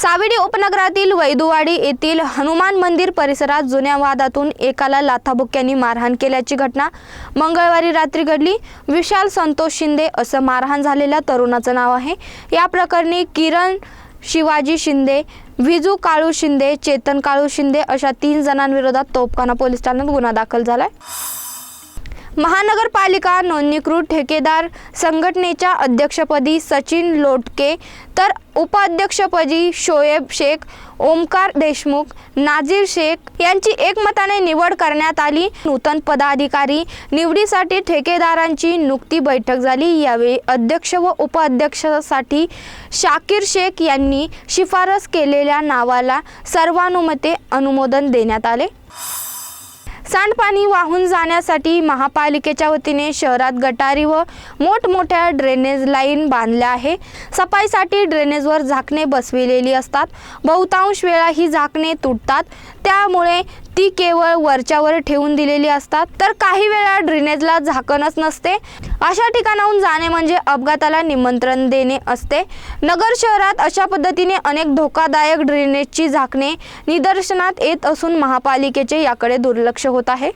साविडी उपनगरातील वैदुवाडी येथील हनुमान मंदिर परिसरात जुन्या वादातून एकाला लाथाबुक्यांनी मारहाण केल्याची घटना मंगळवारी रात्री घडली. विशाल संतोष शिंदे असं मारहाण झालेल्या तरुणाचं नाव आहे. या प्रकरणी किरण शिवाजी शिंदे विजू काळू शिंदे चेतन काळू शिंदे अशा तीन जणांविरोधात तोपखाना पोलीस ठाण्यात गुन्हा दाखल झालाय. महानगरपालिका नोंदणीकृत ठेकेदार संघटनेच्या अध्यक्षपदी सचिन लोटके तर उपाध्यक्षपदी शोएब शेख ओमकार देशमुख नाझीर शेख यांची एकमताने निवड करण्यात आली. नूतन पदाधिकारी निवडीसाठी ठेकेदारांची नुकती बैठक झाली. यावेळी अध्यक्ष व उपाध्यक्षासाठी शाकीर शेख यांनी शिफारस केलेल्या नावाला सर्वानुमते अनुमोदन देण्यात आले. सांडपाणी वाहून जाण्यासाठी महापालिकेच्या वतीने शहरात गटारी व मोठमोठ्या ड्रेनेज लाईन बांधल्या आहे. सफाईसाठी ड्रेनेजवर झाकणे बसविलेली असतात. बहुतांश वेळा ही झाकणे तुटतात. त्यामुळे ती केवळ वरच्यावर ठेवून दिलेली असतात. तर काही वेळा ड्रेनेजला झाकणच नसते. अशा ठिकाणाहून जाणे म्हणजे अपघाताला निमंत्रण देणे असते. नगर शहरात अशा पद्धतीने अनेक धोकादायक ड्रेनेजची झाकणे निदर्शनात येत असून महापालिकेचे याकडे दुर्लक्ष होते होत आहे.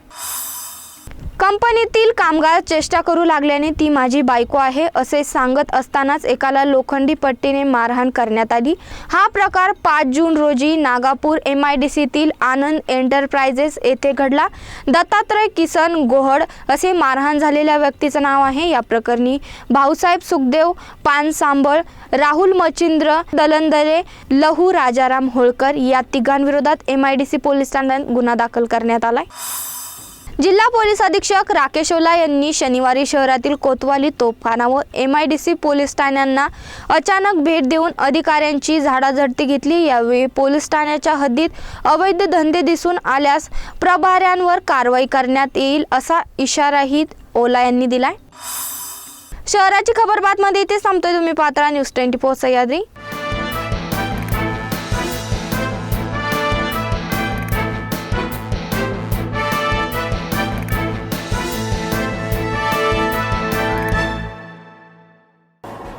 कंपनीतील कामगार चेष्टा करू लागल्याने ती माझी बायको आहे असे सांगत असतानाच एकाला लोखंडी पट्टीने मारहाण करण्यात आली. हा प्रकार पाच जून रोजी नागापूर एम आय डी सीतील आनंद एंटरप्राइजेस येथे घडला. दत्तात्रय किसन गोहड असे मारहाण झालेल्या व्यक्तीचं नाव आहे. या प्रकरणी भाऊसाहेब सुखदेव पानसांबळ राहुल मचिंद्र दलंदरे लहू राजाराम होळकर या तिघांविरोधात M I D C police ठाण्यात गुन्हा दाखल करण्यात आलाय. जिल्हा पोलीस अधीक्षक राकेश ओला यांनी शनिवारी शहरातील कोतवाली तोफखाना व M I D C police ठाण्यांना अचानक भेट देऊन अधिकाऱ्यांची झाडाझडती घेतली. यावेळी पोलीस ठाण्याच्या हद्दीत अवैध धंदे दिसून आल्यास प्रभाऱ्यांवर कारवाई करण्यात येईल असा इशाराही ओला यांनी दिलाय. शहराची खबर बातमध्ये इथे संपतोय तुम्ही पात्रा न्यूज ट्वेंटी फोर सह्याद्री.